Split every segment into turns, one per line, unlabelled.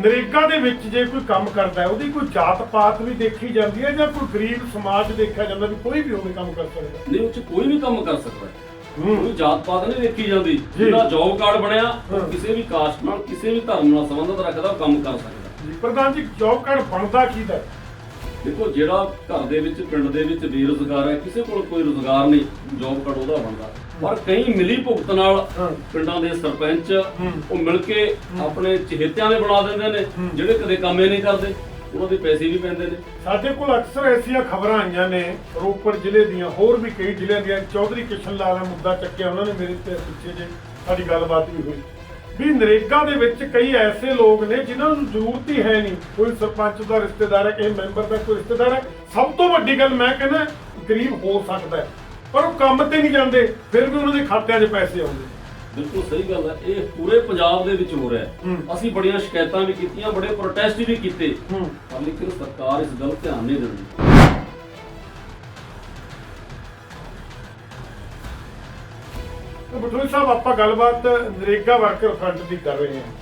ਨਰੇਗਾ ਦੇ ਵਿੱਚ ਜੇ ਕੋਈ ਕੰਮ ਕਰਦਾ ਹੈ ਉਹਦੀ ਕੋਈ ਜਾਤ ਪਾਤ ਵੀ ਦੇਖੀ ਜਾਂਦੀ ਹੈ ਜਾਂ ਕੋਈ ਗਰੀਬ ਸਮਾਜ ਦੇਖਿਆ ਜਾਂਦਾ ਵੀ ਕੋਈ ਵੀ ਹੋਵੇ ਕੰਮ ਕਰ ਸਕਦਾ
ਨਹੀਂ ਉਹ ਚ ਕੋਈ ਵੀ ਕੰਮ ਕਰ ਸਕਦਾ ਹੈ। ਕੋਈ ਜਾਤ ਪਾਤ ਨਹੀਂ ਦੇਖੀ ਜਾਂਦੀ। ਜਿਹੜਾ ਜੌਬ ਕਾਰਡ ਬਣਿਆ। ਉਹ ਕਿਸੇ ਵੀ ਕਾਸਟ ਨਾਲ ਕਿਸੇ ਵੀ ਧਰਮ ਨਾਲ ਸੰਬੰਧਤ ਰੱਖਦਾ ਉਹ ਕੰਮ ਕਰ ਸਕਦਾ
ਪ੍ਰਧਾਨ ਜੀ ਜੌਬ ਕਾਰਡ ਬਣਦਾ ਕਿਹਦਾ ਹੈ?
ਦੇਖੋ ਜਿਹੜਾ ਘਰ ਦੇ ਵਿੱਚ ਪਿੰਡ ਦੇ ਵਿੱਚ ਬੇਰੁਜ਼ਗਾਰ ਹੈ ਕਿਸੇ ਕੋਲ ਕੋਈ ਰੁਜ਼ਗਾਰ ਨਹੀਂ ਜੌਬ ਕਾਰਡ ਉਹਦਾ ਬਣਦਾ। ਪਰ ਕਈ ਮਿਲੀ ਭੁਗਤ ਨਾਲ। ਪਿੰਡਾਂ ਦੇ ਸਰਪੰਚ। ਉਹ ਮਿਲ ਕੇ ਆਪਣੇ ਚਹੇਤਿਆਂ ਦੇ ਬਣਾ ਦਿੰਦੇ ਨੇ। ਜਿਹੜੇ ਕਦੇ ਕੰਮ ਨਹੀਂ ਕਰਦੇ ਉਹਨਾਂ ਦੇ ਪੈਸੇ ਵੀ ਪੈਂਦੇ ਨੇ।
ਸਾਡੇ ਕੋਲ ਅਕਸਰ ਐਸੀਆਂ ਖਬਰਾਂ ਆਈਆਂ ਨੇ ਰੋਪੜ ਜ਼ਿਲ੍ਹੇ ਦੀਆਂ ਹੋਰ ਵੀ ਕਈ ਜ਼ਿਲ੍ਹਿਆਂ ਦੀਆਂ। ਚੌਧਰੀ ਕਿਸ਼ਨ ਲਾਲ ਦਾ ਮੁੱਦਾ ਚੱਕਿਆ ਉਹਨਾਂ ਨੇ ਮੇਰੇ ਤੇ ਪਿੱਛੇ ਜੇ ਸਾਡੀ ਗੱਲਬਾਤ ਵੀ ਹੋਈ। ਵੀ ਨਰੇਗਾ ਦੇ ਵਿੱਚ ਕਈ ਐਸੇ ਲੋਕ ਨੇ ਜਿਨ੍ਹਾਂ ਨੂੰ ਜ਼ਰੂਰਤ ਹੀ ਹੈ ਨਹੀਂ। ਕੋਈ ਸਰਪੰਚ ਦਾ ਰਿਸ਼ਤੇਦਾਰ ਹੈ ਕਿਸੇ ਮੈਂਬਰ ਦਾ ਕੋਈ ਰਿਸ਼ਤੇਦਾਰ ਹੈ। ਸਭ ਤੋਂ ਵੱਡੀ ਗੱਲ ਮੈਂ ਕਹਿੰਦਾ ਗਰੀਬ ਹੋ ਸਕਦਾ ਹੈ। ਪਰ ਉਹ ਕੰਮ ਤੇ ਨਹੀਂ ਜਾਂਦੇ ਫਿਰ ਵੀ ਉਹਨਾਂ ਦੇ ਖਾਤਿਆਂ 'ਚ ਪੈਸੇ ਆਉਂਦੇ
ਬਿਲਕੁਲ ਸਹੀ ਗੱਲ ਹੈ ਇਹ ਪੂਰੇ ਪੰਜਾਬ ਦੇ ਵਿੱਚ ਹੋ ਰਿਹਾ ਹੈ
ਹੂੰ।
ਅਸੀਂ ਬੜੀਆਂ ਸ਼ਿਕਾਇਤਾਂ ਵੀ ਕੀਤੀਆਂ ਬੜੇ ਪ੍ਰੋਟੈਸਟ ਵੀ ਕੀਤੇ
ਹੂੰ
ਪਰ ਲੇਕਿਨ ਸਰਕਾਰ ਇਸ ਗੱਲ ਧਿਆਨ ਨਹੀਂ ਦਿੰਦੀ
ਬਟੋਈ ਸਾਹਿਬ ਆਪਾਂ ਗੱਲਬਾਤ ਨਰੇਗਾ ਵਰਕਰ ਫਰੰਟ ਦੀ ਕਰ ਰਹੇ ਹਾਂ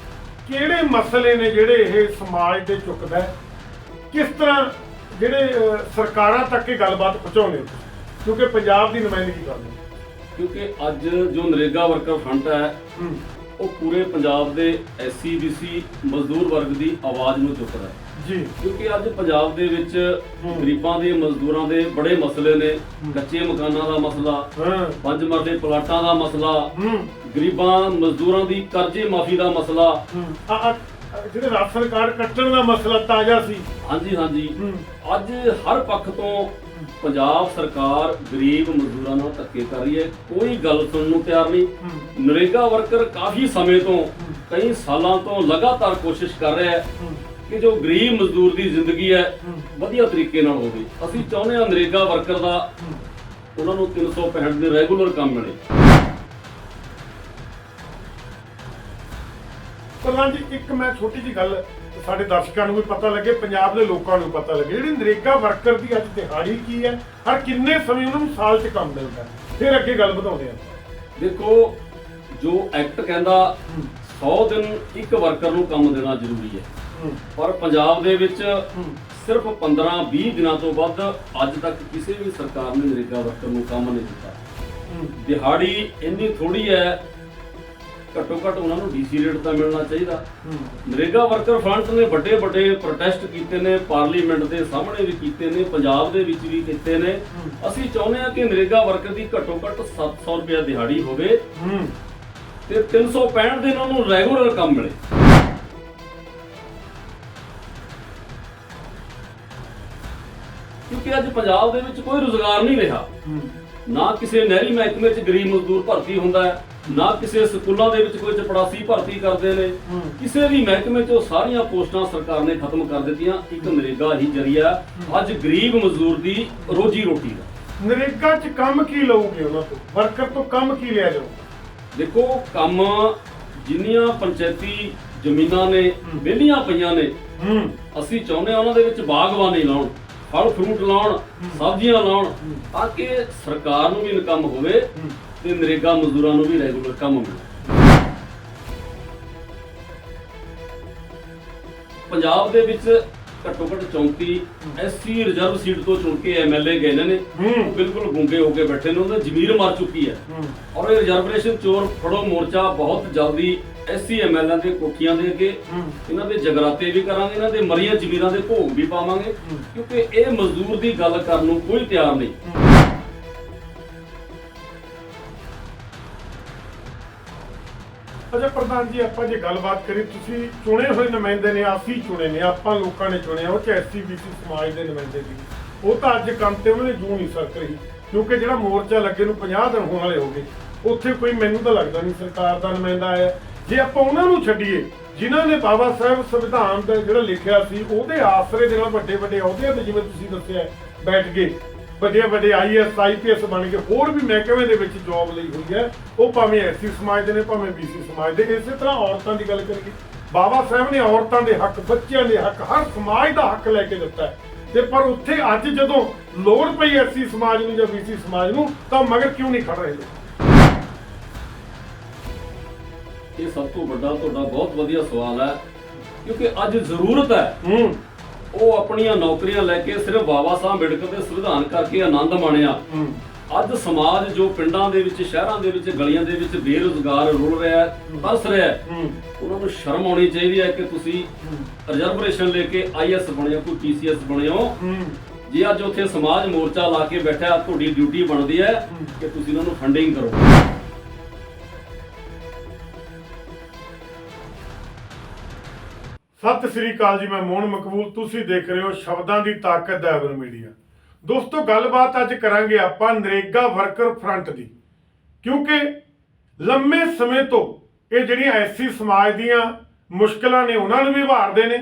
ਕਿਹੜੇ ਮਸਲੇ ਨੇ ਜਿਹੜੇ ਇਹ ਸਮਾਜ ਦੇ ਚੁੱਕਦਾ ਹੈ? ਕਿਸ ਤਰ੍ਹਾਂ ਜਿਹੜੇ ਅਹ, ਸਰਕਾਰਾਂ ਤੱਕ ਇਹ ਗੱਲਬਾਤ ਪਹੁੰਚਾਉਂਦੇ ਹੋ? ਕਿਉਂਕਿ ਪੰਜਾਬ ਦੀ ਨੁਮਾਇੰਦਗੀ ਕਰਦੇ ਹੋ।
ਕਿਉਂਕਿ ਅੱਜ ਜੋ ਨਰੇਗਾ ਵਰਕਰ ਫਰੰਟ ਹੈ
ਹੂੰ।
ਉਹ ਪੂਰੇ ਪੰਜਾਬ ਦੇ ਐਸਸੀ ਬੀਸੀ ਮਜ਼ਦੂਰ ਵਰਗ ਦੀ ਆਵਾਜ਼ ਨੂੰ ਚੁੱਕਦਾ ਹੈ।
ਜੀ।
ਕਿਉਂਕਿ ਅੱਜ ਪੰਜਾਬ ਦੇ ਵਿੱਚ। ਗਰੀਬਾਂ ਦੇ ਮਜ਼ਦੂਰਾਂ ਦੇ ਬੜੇ ਮਸਲੇ ਨੇ। ਕੱਚੇ ਮਕਾਨਾਂ ਦਾ ਮਸਲਾ
ਹਾਂ।
ਪੰਜ ਮਰਲੇ ਪਲਾਟਾਂ ਦਾ ਮਸਲਾ
ਹੂੰ।
ਗਰੀਬਾਂ ਮਜ਼ਦੂਰਾਂ ਦੀ ਕਰਜ਼ੇ ਮਾਫੀ ਦਾ ਮਸਲਾ।
ਹੂੰ। ਆ ਆ- ਆ ਜਿਹੜੇ ਰਾਸ਼ਨ ਕਾਰਡ ਕੱਟਣ ਦਾ ਮਸਲਾ ਤਾਜ਼ਾ ਸੀ।
ਹਾਂਜੀ ਹਾਂਜੀ।
ਹੂੰ।
ਅੱਜ ਹਰ ਪੱਖ ਤੋਂ ਪੰਜਾਬ ਸਰਕਾਰ ਗਰੀਬ ਮਜ਼ਦੂਰਾਂ ਨਾਲ ਧੱਕੇ ਕਰ ਰਹੀ ਹੈ। ਕੋਈ ਗੱਲ ਸੁਣਨ ਨੂੰ ਤਿਆਰ ਨਹੀਂ। ਨਰੇਗਾ ਵਰਕਰ ਕਾਫੀ ਸਮੇਂ ਤੋਂ ਕਈ ਸਾਲਾਂ ਤੋਂ ਲਗਾਤਾਰ ਕੋਸ਼ਿਸ਼ ਕਰ ਰਿਹਾ ਹੈ ਕਿ ਜੋ ਗਰੀਬ ਮਜ਼ਦੂਰ ਦੀ ਜ਼ਿੰਦਗੀ ਹੈ
ਹੂੰ।
ਵਧੀਆ ਤਰੀਕੇ ਨਾਲ ਹੋਵੇ। ਅਸੀਂ ਚਾਹੁੰਦੇ ਹਾਂ ਨਰੇਗਾ ਵਰਕਰ ਦਾ ਉਹਨਾਂ ਨੂੰ 365 ਦੇ ਰੈਗੂਲਰ ਕੰਮ ਮਿਲੇ।
ਪ੍ਰਧਾਨ ਜੀ ਇੱਕ ਮੈਂ ਛੋਟੀ ਜੀ ਗੱਲ ਸਾਡੇ ਦਰਸ਼ਕਾਂ ਨੂੰ ਵੀ ਪਤਾ ਲੱਗੇ ਪੰਜਾਬ ਦੇ ਲੋਕਾਂ ਨੂੰ ਪਤਾ ਲੱਗੇ। ਜਿਹੜੀ ਨਰੇਗਾ ਵਰਕਰ ਦੀ ਅੱਜ ਦਿਹਾੜੀ ਕੀ ਹੈ? ਹਰ ਕਿੰਨੇ ਸਮੇਂ ਉਹਨਾਂ ਨੂੰ ਸਾਲ 'ਚ ਕੰਮ ਮਿਲਦਾ? ਫਿਰ ਅੱਗੇ ਗੱਲ ਵਧਾਉਂਦੇ ਆਪਾਂ
ਦੇਖੋ ਜੋ ਐਕਟ ਕਹਿੰਦਾ 100 ਦਿਨ ਇੱਕ ਵਰਕਰ ਨੂੰ ਕੰਮ ਦੇਣਾ ਜ਼ਰੂਰੀ ਹੈ। ਪਰ ਪੰਜਾਬ ਦੇ ਵਿੱਚ ਸਿਰਫ 15-20 ਦਿਨਾਂ ਤੋਂ ਵੱਧ ਅੱਜ ਤੱਕ ਕਿਸੇ ਵੀ ਸਰਕਾਰ ਨੇ ਨਰੇਗਾ ਵਰਕਰ ਨੂੰ ਕੰਮ ਨਹੀਂ ਦਿੱਤਾ। ਦਿਹਾੜੀ ਇੰਨੀ ਥੋੜੀ ਹੈ ਘੱਟੋ ਘੱਟ ਉਹਨਾਂ ਨੂੰ ਡੀਸੀ ਰੇਟ ਤਾਂ ਮਿਲਣਾ ਚਾਹੀਦਾ। ਨਰੇਗਾ ਵਰਕਰ ਫਰੰਟ ਨੇ ਵੱਡੇ ਵੱਡੇ ਪ੍ਰੋਟੈਸਟ ਕੀਤੇ ਨੇ ਪਾਰਲੀਮੈਂਟ ਦੇ ਸਾਹਮਣੇ ਵੀ ਕੀਤੇ ਨੇ ਪੰਜਾਬ ਦੇ ਵਿੱਚ ਵੀ ਕੀਤੇ ਨੇ। ਅਸੀਂ ਚਾਹੁੰਦੇ ਹਾਂ ਕਿ ਨਰੇਗਾ ਵਰਕਰ ਦੀ ਘੱਟੋ ਘੱਟ 700 ਰੁਪਏ ਦਿਹਾੜੀ ਹੋਵੇ ਤੇ 365 ਦਿਨ ਉਹਨੂੰ ਰੈਗੂਲਰ ਕੰਮ ਮਿਲੇ। ਕਿਉਂਕਿ ਅੱਜ ਪੰਜਾਬ ਦੇ ਵਿੱਚ ਕੋਈ ਰੁਜ਼ਗਾਰ ਨਹੀਂ ਰਿਹਾ। ਨਾ ਕਿਸੇ ਨਹਿਰੀ ਮਹਿਕਮੇ 'ਚ ਗਰੀਬ ਮਜ਼ਦੂਰ ਭਰਤੀ ਹੁੰਦਾ ਹੈ ਨਾ ਕਿਸੇ ਸਕੂਲਾਂ ਦੇ ਵਿੱਚ ਕੋਈ ਚਪੜਾਸੀ ਭਰਤੀ ਕਰਦੇ ਨੇ। ਕਿਸੇ ਵੀ ਮਹਿਕਮੇ 'ਚ ਸਾਰੀਆਂ ਪੋਸਟਾਂ ਸਰਕਾਰ ਨੇ ਖਤਮ ਕਰ ਦਿੱਤੀਆਂ। ਇੱਕ ਨਰੇਗਾ ਹੀ ਜਰੀਆ ਅੱਜ ਗਰੀਬ ਮਜ਼ਦੂਰ ਦੀ ਰੋਜੀ ਰੋਟੀ ਦਾ।
ਨਰੇਗਾ 'ਚ ਕੰਮ ਕੀ ਲਓਗੇ ਉਹਨਾਂ ਤੋਂ? ਵਰਕਰ ਤੋਂ ਕੰਮ ਕੀ ਲਿਆ ਜਾਊਗਾ
ਦੇਖੋ ਕੰਮ ਜਿੰਨੀਆਂ ਪੰਚਾਇਤੀ ਜ਼ਮੀਨਾਂ ਨੇ ਵਿਹਲੀਆਂ ਪਈਆਂ ਨੇ ਅਸੀਂ ਚਾਹੁੰਦੇ ਹਾਂ ਉਹਨਾਂ ਦੇ ਵਿੱਚ ਬਾਗਬਾਨੀ ਲਾਉਣ ਫਲ ਫਰੂਟ ਲਾਉਣ ਸਬਜ਼ੀਆਂ ਲਾਉਣ ਤਾਂ ਕਿ ਸਰਕਾਰ ਨੂੰ ਵੀ ਇਨਕਮ ਹੋਵੇ। ਤੇ ਨਰੇਗਾ ਮਜ਼ਦੂਰਾਂ ਨੂੰ ਵੀ ਰੈਗੂਲਰ ਕੰਮ ਮਿਲੇ। ਪੰਜਾਬ ਦੇ ਵਿੱਚ ਘੱਟੋ ਘੱਟ 34 ਐਸਸੀ ਰਿਜ਼ਰਵ ਸੀਟ ਤੋਂ ਚੁਣ ਕੇ ਐਮਐਲਏ ਗਏ ਨੇ ਬਿਲਕੁਲ ਗੁੰਗੇ ਹੋ ਕੇ ਬੈਠੇ ਨੇ ਉਹਨਾਂ ਦੀ ਜ਼ਮੀਰ ਮਰ ਚੁੱਕੀ ਹੈ। ਔਰ ਇਹ ਰਿਜ਼ਰਵੇਸ਼ਨ ਚੋਰ ਫੜੋ ਮੋਰਚਾ ਬਹੁਤ ਜਲਦੀ ਐਸਸੀ ਐਮਐਲਏ ਦੇ ਕੋਠੀਆਂ ਦੇ ਅੱਗੇ। ਇਹਨਾਂ ਦੇ ਜਗਰਾਤੇ ਵੀ ਕਰਾਂਗੇ ਇਹਨਾਂ ਦੇ ਮਰੀਆਂ ਜ਼ਮੀਰਾਂ ਦੇ ਭੋਗ ਵੀ ਪਾਵਾਂਗੇ। ਕਿਉਂਕਿ ਇਹ ਮਜ਼ਦੂਰ ਦੀ ਗੱਲ ਕਰਨ ਨੂੰ ਕੋਈ ਤਿਆਰ ਨਹੀਂ।
ਅਜਾ ਪ੍ਰਧਾਨ ਜੀ, ਆਪਾਂ ਜੇ ਗੱਲਬਾਤ ਕਰੀ ਤੁਸੀਂ ਚੁਣੇ ਹੋਏ ਨੁਮਾਇੰਦੇ ਨੇ ਅਸੀਂ ਚੁਣੇ ਨੇ, ਆਪਾਂ ਲੋਕਾਂ ਨੇ ਚੁਣੇ ਉਹ ਚ ਐਸਸੀ ਸਮਾਜ ਦੇ ਨੁਮਾਇੰਦੇ ਸੀ। ਉਹ ਤਾਂ ਅੱਜ ਕੰਮ ਤੇ ਉਹਨਾਂ ਨੇ ਜੂ ਨਹੀਂ ਸਰਕ ਰਹੀ, ਕਿਉਂਕਿ ਜਿਹੜਾ ਮੋਰਚਾ ਲੱਗੇ ਨੂੰ 50 ਦਿਨ ਹੋਣ ਵਾਲੇ ਹੋ ਗਏ, ਉੱਥੇ ਕੋਈ ਮੈਨੂੰ ਤਾਂ ਲੱਗਦਾ ਨਹੀਂ ਸਰਕਾਰ ਦਾ ਨੁਮਾਇੰਦਾ ਆਇਆ। ਜੇ ਆਪਾਂ ਉਹਨਾਂ ਨੂੰ ਛੱਡੀਏ, ਜਿਨ੍ਹਾਂ ਨੇ ਬਾਬਾ ਸਾਹਿਬ ਸੰਵਿਧਾਨ ਦਾ ਜਿਹੜਾ ਲਿਖਿਆ ਸੀ, ਉਹਦੇ ਆਸਰੇ ਦੇ ਨਾਲ ਵੱਡੇ ਵੱਡੇ ਅਹੁਦਿਆਂ ਤੇ ਜਿਵੇਂ ਤੁਸੀਂ ਦੱਸਿਆ, ਬੈਠ ਗਏ ਵੱਡੇ ਵੱਡੇ ਆਈਐਸ ਆਈਪੀਐਸ ਬਣ ਕੇ ਹੋਰ ਵੀ ਮਹਿਕਮੇ ਦੇ ਵਿੱਚ ਜੌਬ ਲਈ ਹੋਈ ਹੈ। ਉਹ ਭਾਵੇਂ ਐਸਸੀ ਸਮਾਜ ਦੇ ਨੇ ਭਾਵੇਂ ਬੀਸੀ ਸਮਾਜ ਦੇ। ਇਸੇ ਤਰ੍ਹਾਂ ਔਰਤਾਂ ਦੀ ਗੱਲ ਕਰੀਏ ਬਾਬਾ ਸਾਹਿਬ ਨੇ ਔਰਤਾਂ ਦੇ ਹੱਕ ਬੱਚਿਆਂ ਦੇ ਹੱਕ ਹਰ ਸਮਾਜ ਦਾ ਹੱਕ ਲੈ ਕੇ ਦਿੱਤਾ ਹੈ। ਤੇ ਪਰ ਉੱਥੇ ਅੱਜ ਜਦੋਂ ਲੋੜ ਪਈ ਐਸਸੀ ਸਮਾਜ ਨੂੰ ਜਾਂ ਬੀਸੀ ਸਮਾਜ ਨੂੰ ਤਾਂ ਮਗਰ ਕਿਉਂ ਨਹੀਂ ਖੜ ਰਹੇ?
ਇਹ ਸਭ ਤੋਂ ਵੱਡਾ ਤੁਹਾਡਾ ਬਹੁਤ ਵਧੀਆ ਸਵਾਲ ਹੈ ਕਿਉਂਕਿ ਅੱਜ ਜ਼ਰੂਰਤ ਹੈ
ਹੂੰ।
ਉਹ ਆਪਣੀਆਂ ਨੌਕਰੀਆਂ ਲੈ ਕੇ ਸਿਰਫ ਬਾਬਾ ਸਾਹਿਬ ਅੰਬੇਡਕਰ ਦੇ ਸੰਵਿਧਾਨ ਕਰਕੇ ਆਨੰਦ ਮਾਣਿਆ। ਅੱਜ ਸਮਾਜ ਜੋ ਪਿੰਡਾਂ ਦੇ ਵਿੱਚ ਸ਼ਹਿਰਾਂ ਦੇ ਵਿੱਚ ਗਲੀਆਂ ਦੇ ਵਿੱਚ ਬੇਰੁਜ਼ਗਾਰ ਰੁਲ ਰਿਹਾ ਹੈ ਤਰਸ ਰਿਹਾ ਹੈ ਉਹਨਾਂ ਨੂੰ ਸ਼ਰਮ ਆਉਣੀ ਚਾਹੀਦੀ ਹੈ ਕਿ ਤੁਸੀਂ ਰਿਜ਼ਰਵੇਸ਼ਨ ਲੈ ਕੇ ਆਈਐਸ ਬਣੇ ਹੋ ਕੋਈ ਪੀਸੀਐਸ ਬਣੇ ਹੋ
ਹੂੰ।
ਜੇ ਅੱਜ ਉੱਥੇ ਸਮਾਜ ਮੋਰਚਾ ਲਾ ਕੇ ਬੈਠਾ ਤੁਹਾਡੀ ਡਿਊਟੀ ਬਣਦੀ ਹੈ ਕਿ ਤੁਸੀਂ ਉਹਨਾਂ ਨੂੰ ਫੰਡਿੰਗ ਕਰੋ।
ਸਤਿ ਸ੍ਰੀ ਅਕਾਲ ਜੀ, ਮੈਂ ਮੋਹਨ ਮਕਬੂਲ। ਤੁਸੀਂ ਦੇਖ ਰਹੇ ਹੋ ਸ਼ਬਦਾਂ ਦੀ ਤਾਕਤ ਦਾ ਐਵਰ ਮੀਡੀਆ। ਦੋਸਤੋ, ਗੱਲਬਾਤ ਅੱਜ ਕਰਾਂਗੇ ਆਪਾਂ ਨਰੇਗਾ ਵਰਕਰ ਫਰੰਟ ਦੀ। ਕਿਉਂਕਿ ਲੰਮੇ ਸਮੇਂ ਤੋਂ ਇਹ ਜਿਹੜੀਆਂ ਐਸੀ ਸਮਾਜ ਦੀਆਂ ਮੁਸ਼ਕਲਾਂ ਨੇ, ਉਹਨਾਂ ਨੂੰ ਵੀ ਉਭਾਰਦੇ ਨੇ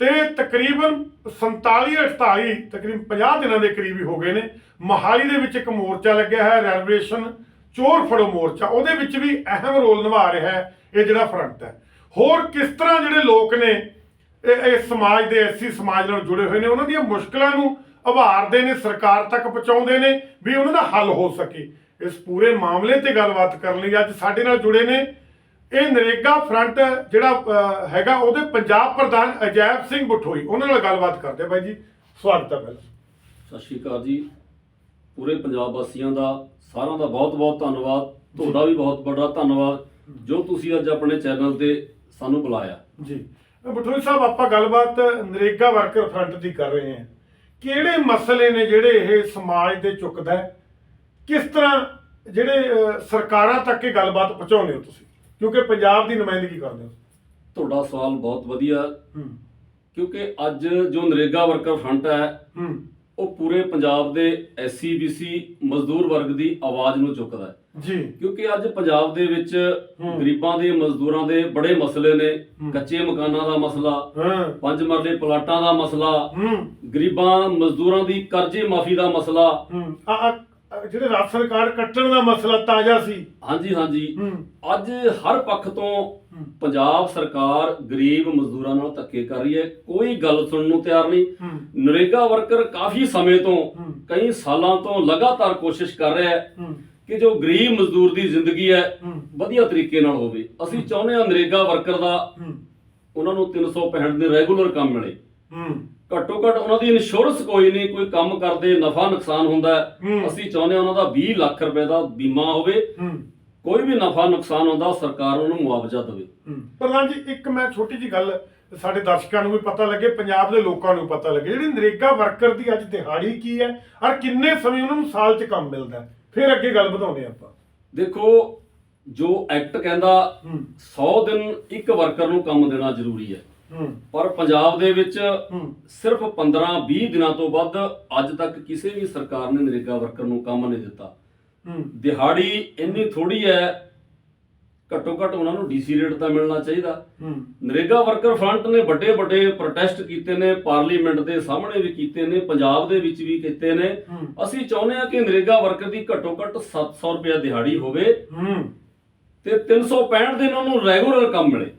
ਤੇ ਤਕਰੀਬਨ 47 48 ਤਕਰੀਬਨ 50 ਦਿਨਾਂ ਦੇ ਕਰੀਬ ਹੀ ਹੋ ਗਏ ਨੇ। ਮਹਾਲੀ ਦੇ ਵਿੱਚ ਇੱਕ ਮੋਰਚਾ ਲੱਗਿਆ ਹੈ, ਰੈਲਵੇਸ਼ਨ ਚੋਰ ਫੜੋ ਮੋਰਚਾ। ਉਹਦੇ ਵਿੱਚ ਵੀ ਅਹਿਮ ਰੋਲ ਨਿਭਾ ਰਿਹਾ ਹੈ ਇਹ ਜਿਹੜਾ ਫਰੰਟ ਹੈ। ਹੋਰ ਕਿਸ ਤਰ੍ਹਾਂ ਜਿਹੜੇ ਲੋਕ ਨੇ, ਇਹ ਸਮਾਜ ਦੇ ਐਸੀ ਸਮਾਜ ਨਾਲ ਜੁੜੇ ਹੋਏ ਨੇ, ਉਹਨਾਂ ਦੀਆਂ ਮੁਸ਼ਕਲਾਂ ਨੂੰ ਉਭਾਰਦੇ ਨੇ, ਸਰਕਾਰ ਤੱਕ ਪਹੁੰਚਾਉਂਦੇ ਨੇ ਵੀ ਉਹਨਾਂ ਦਾ ਹੱਲ ਹੋ ਸਕੇ। ਇਸ ਪੂਰੇ ਮਾਮਲੇ ਤੇ ਗੱਲਬਾਤ ਕਰਨ ਲਈ ਅੱਜ ਸਾਡੇ ਨਾਲ ਜੁੜੇ ਨੇ। ਇਹ ਨਰੇਗਾ ਫਰੰਟ ਜਿਹੜਾ ਹੈਗਾ, ਉਹਦੇ ਪੰਜਾਬ ਪ੍ਰਧਾਨ ਅਜੈਬ ਸਿੰਘ ਬਠੋਈ, ਉਹਨਾਂ ਨਾਲ ਗੱਲਬਾਤ ਕਰਦੇ ਬਾਈ ਜੀ। ਸਵਾਗਤ ਹੈ ਪਹਿਲਾਂ
ਸਤਿ ਸ਼੍ਰੀ ਅਕਾਲ ਜੀ। ਪੂਰੇ ਪੰਜਾਬ ਵਾਸੀਆਂ ਦਾ, ਸਾਰਿਆਂ ਦਾ ਬਹੁਤ-ਬਹੁਤ ਧੰਨਵਾਦ। ਤੁਹਾਡਾ ਵੀ ਬਹੁਤ ਵੱਡਾ ਧੰਨਵਾਦ। ਜੋ ਤੁਸੀਂ ਅੱਜ ਆਪਣੇ ਚੈਨਲ ਤੇ ਸਾਨੂੰ ਬੁਲਾਇਆ।
ਜੀ। ਬਠੋਈ ਸਾਹਿਬ ਆਪਾਂ ਗੱਲਬਾਤ ਨਰੇਗਾ ਵਰਕਰ ਫਰੰਟ ਦੀ ਕਰ ਰਹੇ ਹਾਂ। ਕਿਹੜੇ ਮਸਲੇ ਨੇ ਜਿਹੜੇ ਇਹ ਸਮਾਜ ਦੇ ਚੁੱਕਦਾ ਕਿਸ ਤਰ੍ਹਾਂ ਜਿਹੜੇ ਸਰਕਾਰਾਂ ਤੱਕ ਇਹ ਗੱਲਬਾਤ ਪਹੁੰਚਾਉਂਦੇ ਹੋ ਤੁਸੀਂ? ਕਿਉਂਕਿ ਪੰਜਾਬ ਦੀ ਨੁਮਾਇੰਦਗੀ ਕਰਦੇ ਹੋ।
ਤੁਹਾਡਾ ਸਵਾਲ ਬਹੁਤ ਵਧੀਆ।
ਹੂੰ।
ਕਿਉਂਕਿ ਅੱਜ ਜੋ ਨਰੇਗਾ ਵਰਕਰ ਫਰੰਟ ਹੈ
ਹੂੰ।
ਉਹ ਪੂਰੇ ਪੰਜਾਬ ਦੇ ਐਸਸੀ ਬੀਸੀ ਮਜ਼ਦੂਰ ਵਰਗ ਦੀ ਆਵਾਜ਼ ਨੂੰ ਚੁੱਕਦਾ ਹੈ।
ਜੀ।
ਕਿਉਂਕਿ ਅੱਜ ਪੰਜਾਬ ਦੇ ਵਿੱਚ। ਗਰੀਬਾਂ ਦੇ ਮਜ਼ਦੂਰਾਂ ਦੇ ਬੜੇ ਮਸਲੇ ਨੇ। ਕੱਚੇ ਮਕਾਨਾਂ ਦਾ ਮਸਲਾ ਪੰਜ ਮਰਲੇ ਪਲਾਟਾਂ ਦਾ ਮਸਲਾ ਗਰੀਬਾਂ ਮਜ਼ਦੂਰਾਂ ਦੀ ਕਰਜ਼ੇ ਮਾਫੀ ਦਾ ਮਸਲਾ।
ਜਿਹੜੇ ਰਾਸ਼ਨ ਕਾਰਡ ਕੱਟਣ ਦਾ ਮਸਲਾ ਤਾਜ਼ਾ ਸੀ।
ਹਾਂਜੀ ਹਾਂਜੀ।
ਹੂੰ।
ਅੱਜ ਹਰ ਪੱਖ ਤੋਂ ਪੰਜਾਬ ਸਰਕਾਰ ਗਰੀਬ ਮਜ਼ਦੂਰਾਂ ਨਾਲ ਧੱਕੇ ਕਰ ਰਹੀ ਹੈ। ਕੋਈ ਗੱਲ ਸੁਣਨ ਨੂੰ ਤਿਆਰ ਨਹੀਂ। ਨਰੇਗਾ ਵਰਕਰ ਕਾਫੀ ਸਮੇਂ ਤੋਂ। ਕਈ ਸਾਲਾਂ ਤੋਂ ਲਗਾਤਾਰ ਕੋਸ਼ਿਸ਼ ਕਰ ਰਿਹਾ ਹੈ ਕਿ ਜੋ ਗਰੀਬ ਮਜ਼ਦੂਰ ਦੀ ਜ਼ਿੰਦਗੀ ਹੈ ਵਧੀਆ ਤਰੀਕੇ ਨਾਲ ਹੋਵੇ। ਅਸੀਂ ਚਾਹੁੰਦੇ ਹਾਂ ਨਰੇਗਾ ਵਰਕਰ ਦਾ ਉਹਨਾਂ ਨੂੰ 365 ਦਿਨ ਰੈਗੂਲਰ ਕੰਮ ਮਿਲੇ। ਘੱਟੋ ਘੱਟ ਉਹਨਾਂ ਦੀ ਇੰਸ਼ੋਰੈਂਸ ਕੋਈ ਨਹੀਂ ਕੋਈ ਕੰਮ ਕਰਦੇ ਨਫਾ ਨੁਕਸਾਨ ਹੁੰਦਾ। ਅਸੀਂ ਚਾਹੁੰਦੇ ਉਹਨਾਂ ਦਾ 20 ਲੱਖ ਰੁਪਏ ਦਾ ਬੀਮਾ ਹੋਵੇ। ਕੋਈ ਵੀ ਨਫਾ ਨੁਕਸਾਨ ਹੁੰਦਾ ਸਰਕਾਰ ਉਹਨੂੰ ਮੁਆਵਜ਼ਾ ਦੇਵੇ।
ਪ੍ਰਧਾਨ ਜੀ ਇੱਕ ਮੈਂ ਛੋਟੀ ਜੀ ਗੱਲ ਸਾਡੇ ਦਰਸ਼ਕਾਂ ਨੂੰ ਵੀ ਪਤਾ ਲੱਗੇ ਪੰਜਾਬ ਦੇ ਲੋਕਾਂ ਨੂੰ ਪਤਾ ਲੱਗੇ। ਜਿਹੜੀ ਨਰੇਗਾ ਵਰਕਰ ਦੀ ਅੱਜ ਦਿਹਾੜੀ ਕੀ ਹੈ ਔਰ ਕਿੰਨੇ ਸਮੇਂ ਉਹਨਾਂ ਨੂੰ ਸਾਲ 'ਚ ਕੰਮ ਮਿਲਦਾ ਫਿਰ ਅੱਗੇ ਗੱਲ ਵਧਾਉਂਦੇ ਆਪਾਂ।
ਦੇਖੋ ਜੋ ਐਕਟ ਕਹਿੰਦਾ
ਹੂੰ।
100 ਦਿਨ ਇੱਕ ਵਰਕਰ ਨੂੰ ਕੰਮ ਦੇਣਾ ਜ਼ਰੂਰੀ ਹੂੰ। ਪਰ ਪੰਜਾਬ ਦੇ ਵਿੱਚ ਸਿਰਫ 15-20 ਦਿਨਾਂ ਤੋਂ ਵੱਧ ਅੱਜ ਤੱਕ ਕਿਸੇ ਵੀ ਸਰਕਾਰ ਨੇ ਨਰੇਗਾ ਵਰਕਰ ਨੂੰ ਕੰਮ ਨਹੀਂ ਦਿੱਤਾ। ਦਿਹਾੜੀ ਇੰਨੀ ਥੋੜੀ ਹੈ ਘੱਟੋ ਘੱਟ ਉਹਨਾਂ ਨੂੰ ਡੀਸੀ ਰੇਟ ਤਾਂ ਮਿਲਣਾ ਚਾਹੀਦਾ। ਨਰੇਗਾ ਵਰਕਰ ਫਰੰਟ ਨੇ ਵੱਡੇ ਵੱਡੇ ਪ੍ਰੋਟੈਸਟ ਕੀਤੇ ਨੇ ਪਾਰਲੀਮੈਂਟ ਦੇ ਸਾਹਮਣੇ ਵੀ ਕੀਤੇ ਨੇ ਪੰਜਾਬ ਦੇ ਵਿੱਚ ਵੀ ਕੀਤੇ ਨੇ। ਅਸੀਂ ਚਾਹੁੰਦੇ ਹਾਂ ਕਿ ਨਰੇਗਾ ਵਰਕਰ ਦੀ ਘੱਟੋ ਘੱਟ 700 ਰੁਪਏ ਦਿਹਾੜੀ ਹੋਵੇ ਤੇ 365 ਦਿਨ ਉਹਨੂੰ ਰੈਗੂਲਰ ਕੰਮ ਮਿਲੇ।